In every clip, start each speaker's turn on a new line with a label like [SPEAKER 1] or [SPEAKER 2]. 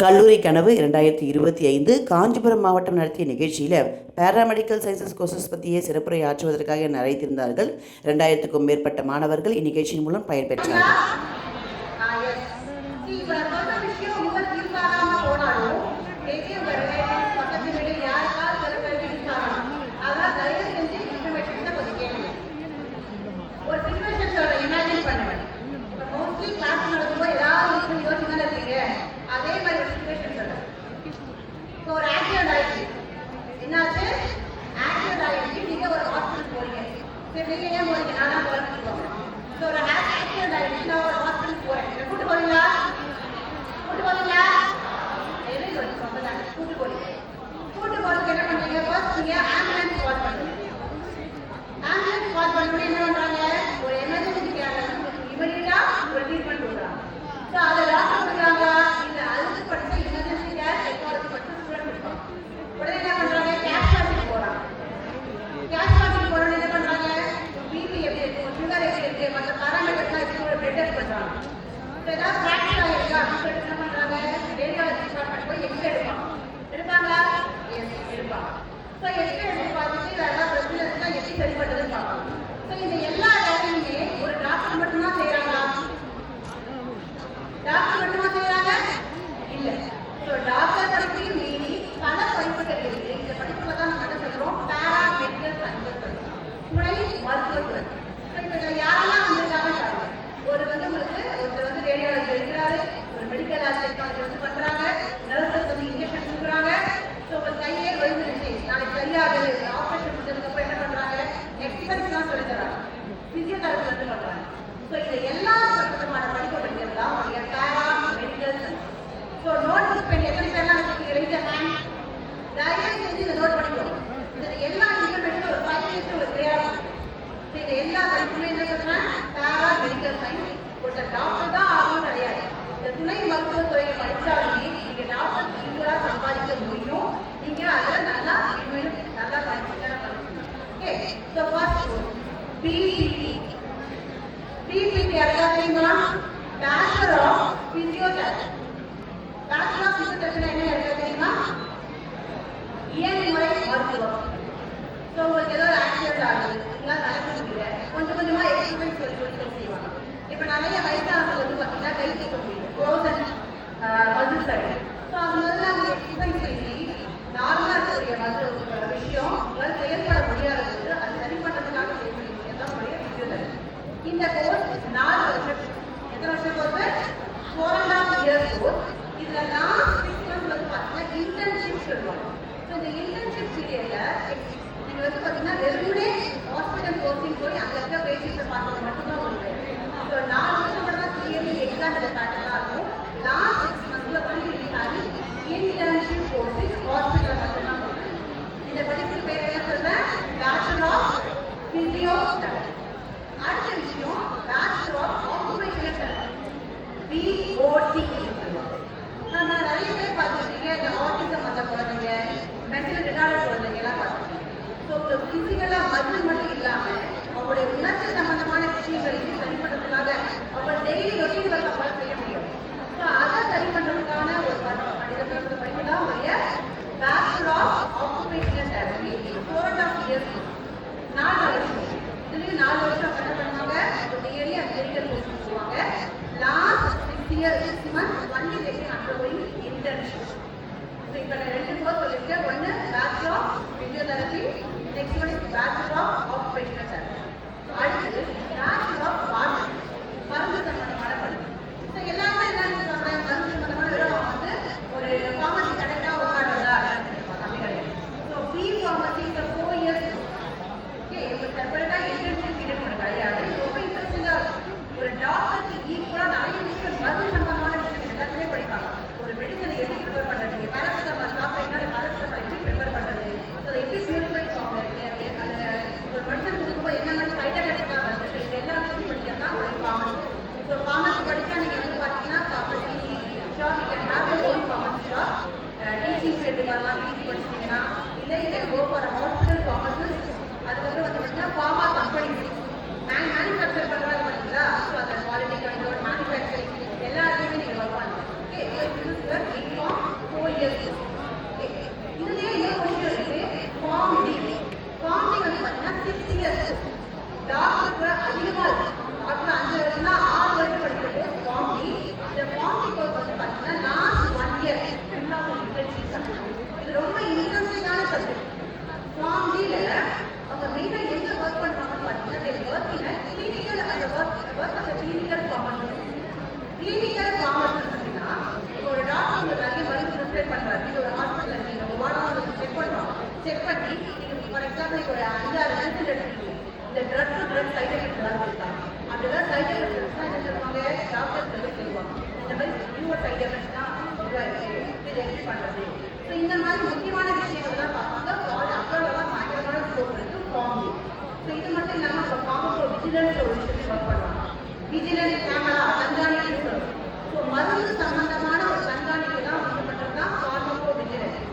[SPEAKER 1] கல்லூரி கனவு இரண்டாயிரத்தி இருபத்தி ஐந்து காஞ்சிபுரம் மாவட்டம் நடத்திய நிகழ்ச்சியில் பேராமெடிக்கல் சயின்சஸ் கோர்சஸ் பற்றியே சிறப்புரை ஆற்றுவதற்காக நிறைத்திருந்தார்கள் இரண்டாயிரத்துக்கும் மேற்பட்ட மாணவர்கள் இந்நிகழ்ச்சியின் மூலம் பயன்பெற்றார்கள்
[SPEAKER 2] இங்கே டாக்டர் தான் கிடையாது. இந்த துணை மருத்துவத்துறையை படித்தாலுமே நீங்கள் டாக்டர் நீங்களாக சம்பாதிக்க முடியும். நீங்கள் அதில் நல்லா இனிமேல் நல்லா படிச்சுக்கலாம் ஓகே ஸோ ஃபர்ஸ்ட் என்ன தெரியுமா? இயல்முறை மருத்துவம். ஸோ கொஞ்சம் கொஞ்சமாக எக்ஸசைஸ் சொல்லி செய்வாங்க. இப்போ நிறைய வயசானவர்கள் வந்து பார்த்தீங்கன்னா கை வைக்க முடியும் ரோசரி மதுள் சரி ஸோ அதனால நாங்கள் எக்ஸசைஸ் பண்ணி நார்மலாக இருக்கக்கூடிய விஷயம் உங்களால் குழந்தைக்கு ஒரு இந்த ட்ரக் டு ட்ரக் தான் கொடுத்தாங்க அப்படிதான் சைட் எஃபெக்ட்ஸ் தான் என்ன சொல்லுவாங்க. மாதிரி தான் இது இந்த மாதிரி முக்கியமான விஷயங்கள்லாம் பார்ப்பாங்க. அப்புறம் சாயந்தரமான ஸ்கோப் இருக்குது காம்பி ஸோ இது மட்டும் இல்லாமல் இப்போ காம்போ விஜிலன்ஸ் ஒரு விஷயத்தையும் ஒர்க் பண்ணுவாங்க விஜிலன்ஸ் கேமரா கண்காணிப்பு. ஸோ மருந்து ஒரு கண்காணிப்பு தான் வந்து பண்ணுறது தான் காம்போ விஜிலன்ஸ்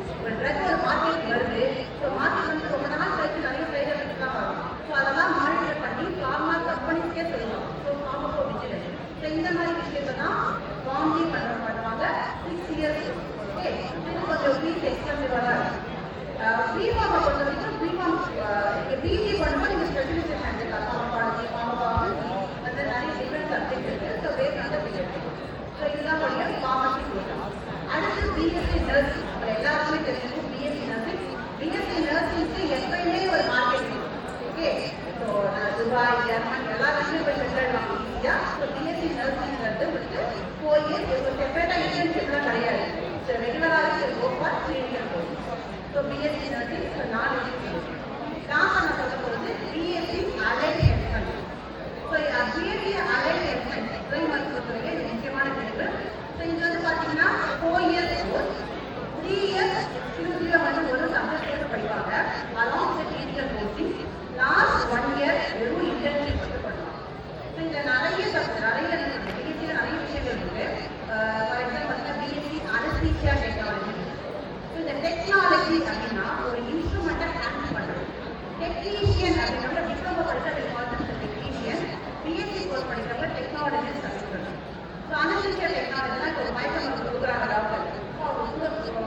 [SPEAKER 2] ஸோ அனஸ்தீசியா டெக்னாலஜினா இப்போ ஒரு மயக்க மருந்து கொடுக்குறாங்க டாக்டர்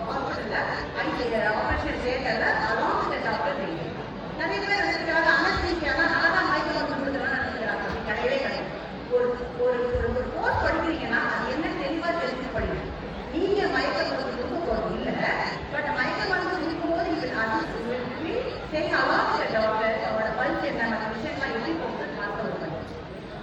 [SPEAKER 2] ஹாஸ்பிட்டலில் ஐசி ஆப்ரேஷன் தேட்டரில் அலாங் வித் டாக்டர் ட்ரைனிங் நிறைய பேர் நினைக்கிறாங்க அனஸ்தீசியானா நான் தான் மயக்க மருந்து கொடுக்குறேன்னு நினைக்கிறாங்க அப்படி கிடையவே கிடையாது ஒரு ஒரு ஒரு ஒரு கோர்ஸ் படிக்கிறீங்கன்னா அது என்ன தெளிவாக தெரிஞ்சு படிங்க நீங்க மயக்க மருந்து கொடுக்க போறது இல்ல பட் மயக்க மருந்து கொடுக்கும்போது இது அது சரி அலாங்க டாக்டர் அவரோட பல்ஸ் என்ன மற்ற விஷயங்கள் எப்படி போகுதுன்னு பார்க்க வருவாங்க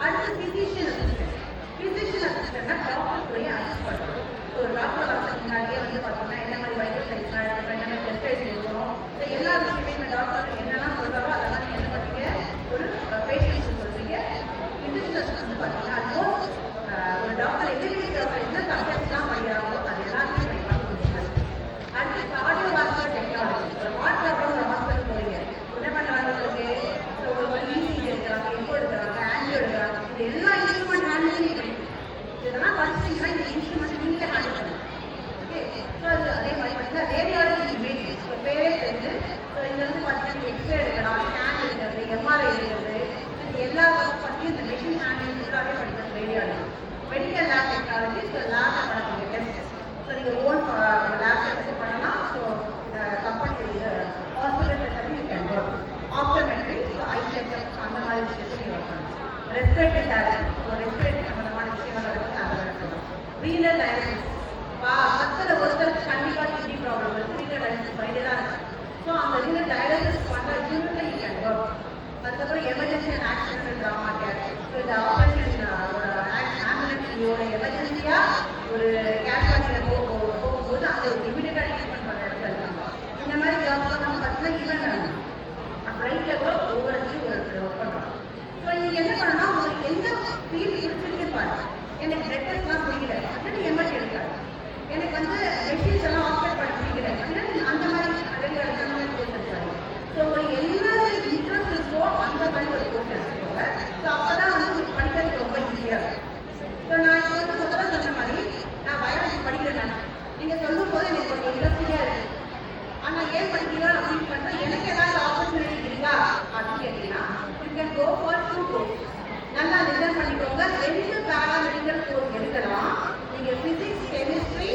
[SPEAKER 2] அடுத்து பிசிஷியன் அசிஸ்டன்ட் பிசிஷியன் அசிஸ்டன்ட்னா டாக்டர் போய் அசிஸ்ட் பண்ணுறோம் ஒரு டாக்டர் வரதுக்கு முன்னாடியே வந்து பார்த்தீங்கன்னா என்ன மாதிரி வைட்டல் சைஸ் என்ன மாதிரி டெஸ்ட் இருக்கணும் ஸோ எல்லா விஷயமே டாக்டர் என்னெல்லாம் சொல்றாரோ அதெல்லாம் நீங்க என்ன பண்ணீங்க ஒரு பேஷண்ட்ஸ் சொல்றீங்க பிசிஷியன் அசிஸ்டன்ட் பார்த்தீங்கன்னா அது ஒரு டாக்டர் எதிர்ப்பு டாக்டர் என்ன சப்ஜெக்ட்லாம் படிக்கிறாங்களோ அது எல்லாத்தையும் படிப்பாங்க அடுத்து கார்டியோவாஸ்குலர் டெக்னாலஜி ஒரு ஹார்ட் ப்ராப்ளம் ஒரு ஹாஸ்பிட்டல் போறீங்க என்ன பண்ணுறாங்க உங்களுக்கு ஸோ ஒரு இசிஜி எடுக்கிறாங்க எக்கோ எடுக்கிறாங்க ஆன்ஜியோ எடுக்கிறாங்க இது எல்லா இன்ஸ்ட்ருமெண்ட் ஹேண்டிலும் கிடைக்கும் இதெல்லாம் படிச்சிங்கன்னா இந்த இன்ஸ்ட்ருமெண்ட் நீங்களே ஹேண்டில் பண்ணணும் ஓகே ஸோ அது அதே மாதிரி பார்த்தீங்கன்னா ரேடியாலஜி இமேஜ் இப்போ பேரே தெரிஞ்சு ஸோ இங்கே வந்து பார்த்தீங்கன்னா எக்ஸ்ரே எடுக்கலாம் ஸ்கேன் எடுக்கிறது எம்ஆர்ஐ எடுக்கிறது இது எல்லா ஒர்க் பற்றியும் இந்த மிஷின் ஹேண்டில் ஃபுல்லாகவே படிக்கிறது radiology medical lab technology so lab பண்ணக்கூடிய டெஸ்ட் ஸோ நீங்கள் ஓன் லேப் டெஸ்ட் பண்ணலாம் ஸோ இந்த கம்பெனி இது hospital setup you can work optometry so eye checkup அந்த மாதிரி விஷயத்தை நீங்கள் ஒர்க் பண்ணலாம் ரெஸ்பிரேட்டரி டேலண்ட் ஸோ ரெஸ்பிரேட்டரி விஷயங்கள் வந்து ரீனல் பா ஒருத்தருக்கு கண்டிப்பாக கிட்னி ப்ராப்ளம் இருக்குது ரீனல் தான் இருக்கு ஸோ அந்த ரீனல் டயலிசிஸ் பண்ணுற யூனிட்ல ஒர்க் அதுக்கப்புறம் emergency and trauma care so இந்த ஆப்ரேஷன் ஒரு ஆம்புலன்ஸ் ஒரு எமர்ஜென்சியாக ஒரு கேஷுவாலிட்டியில் போ போகும்போது இமீடியட்டாக ட்ரீட்மெண்ட் பண்ணுற இடத்துல இருக்காங்க இந்த மாதிரி ஜாப்லாம் நம்ம பார்த்தீங்கன்னா ஈவெண்ட் ரைட்டில் கூட ஒவ்வொரு ஒர்க் இப்போ நீங்கள் என்ன பண்ணணும்னா உங்களுக்கு எந்த ஃபீல்டு பிடிச்சிருக்கு பாருங்க எனக்கு பிளட் டெஸ்ட்லாம் பிடிக்கல அப்படின்னு எம்எஸ் எடுக்காது எனக்கு வந்து மெஷின்ஸ் எல்லாம் ஆப்ரேட் பண்ண பிடிக்கல அப்படின்னா அந்த மாதிரி அழகு அந்த மாதிரி கோர்ஸ் எடுக்காது ஸோ உங்களுக்கு என்ன இன்ட்ரெஸ்ட் இருக்கோ அந்த மாதிரி ஒரு கோர்ஸ் எடுத்துக்கோங்க. ஸோ அப்போ தான் வந்து உங்களுக்கு படிக்கிறதுக்கு ரொம்ப ஈஸியாக இருக்கும். ஸோ நான் இப்போ வந்து முதல்ல சொன்ன மாதிரி நான் பயாலஜி படிக்கிறேன் நீங்கள் சொல்லும் போது எனக்கு கொஞ்சம் இன்ட்ரெஸ்டிங்காக இருக்குது ஆனால் ஏன் படிக்கிறா அப்படின்னு பார்த்தா எனக்கு ஏதாவது கோ ஃபார் டூ கோர்ஸ் நல்லா லிசன் பண்ணிக்கோங்க ரெண்டு பேராமெடிக்கல் கோர்ஸ் எடுக்கலாம் நீங்க பிசிக்ஸ் கெமிஸ்ட்ரி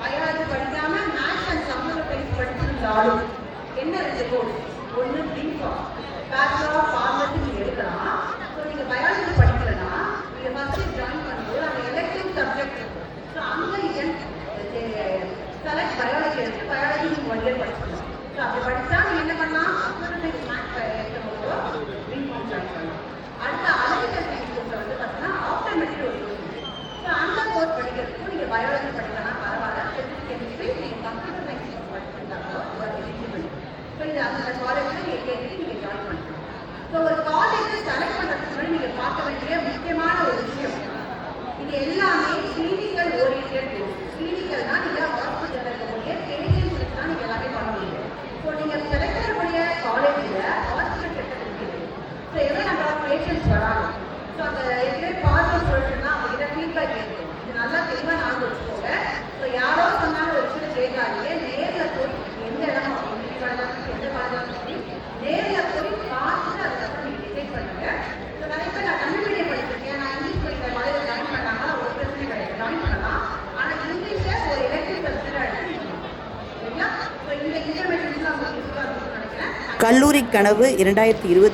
[SPEAKER 2] பயாலஜி படிக்காம மேத்ஸ் அண்ட் சம்மர் சயின்ஸ் படிச்சிருந்தாலும் என்ன ரெண்டு கோர்ஸ் ஒன்று பிகாம் பேச்சுலர் ஆஃப் ஃபார்மசி நீங்க எடுக்கலாம் ஸோ நீங்க பயாலஜி படிக்கலன்னா நீங்க ஃபர்ஸ்ட் ஜாயின் பண்ணும்போது அந்த எலக்டிவ் சப்ஜெக்ட் இருக்கும் ஸோ அங்கே செலக்ட் பயாலஜி எடுத்து பயாலஜி நீங்கள் ஒன் இயர் படிக்கலாம் ஸோ அப்படி படித்தா நீங்கள் என்ன பண்ணலாம் பயாலஜி படிக்கலன்னா பரவாயில்ல கெமிஸ்ட்ரி நீங்கள் கம்ப்யூட்டர் சயின்ஸ் படிச்சிருந்தாலும் ஒரு எலிஜிபிள் அந்த காலேஜில் நீங்கள் கேட்டு நீங்கள் ஜாயின் பண்ணலாம் ஸோ ஒரு காலேஜ் செலக்ட் பண்ணுறதுக்கு முன்னாடி நீங்கள் பார்க்க வேண்டிய முக்கியமான ஒரு விஷயம். இது எல்லாமே கிளினிக்கல் ஓரியன்ட் கோர்ஸ் கிளினிக்கல்னா நீங்கள் ஹாஸ்பிட்டலில் இருக்கக்கூடிய பேஷண்ட்ஸ் தான் நீங்கள் எல்லாமே பண்ண முடியும். ஸோ நீங்கள் செலக்ட் பண்ணக்கூடிய காலேஜில் ஹாஸ்பிட்டல் ஸோ எவ்வளோ நம்பர் ஆஃப் பேஷண்ட்ஸ் வராங்க? ஸோ அந்த நல்லா தெளிவாக நான் வச்சுக்கோங்க. இப்போ யாரோ சொன்னாலும் ஒரு விஷயம் கேட்காதீங்க. நேரில் போய் எந்த இடம் எந்த எந்த படம் சொல்லி நேரில் போய் பார்த்துட்டு அதுக்கப்புறம் நீங்கள் டிசைட் பண்ணுங்க. இப்போ நிறைய பேர் நான் தமிழ் மீடியம் படிச்சிருக்கேன். நான் இங்கிலீஷ் படிக்கிற மாதிரி ஜாயின் பண்ணாங்க ஒரு பிரச்சனை கிடையாது. ஜாயின் பண்ணலாம். ஆனால் இங்கிலீஷை ஒரு எலக்ட்ரிக் பிரச்சனை இப்போ இந்த இன்டர்மீடியட்லாம் கல்லூரி கனவு
[SPEAKER 3] இரண்டாயிரத்தி இருபத்தி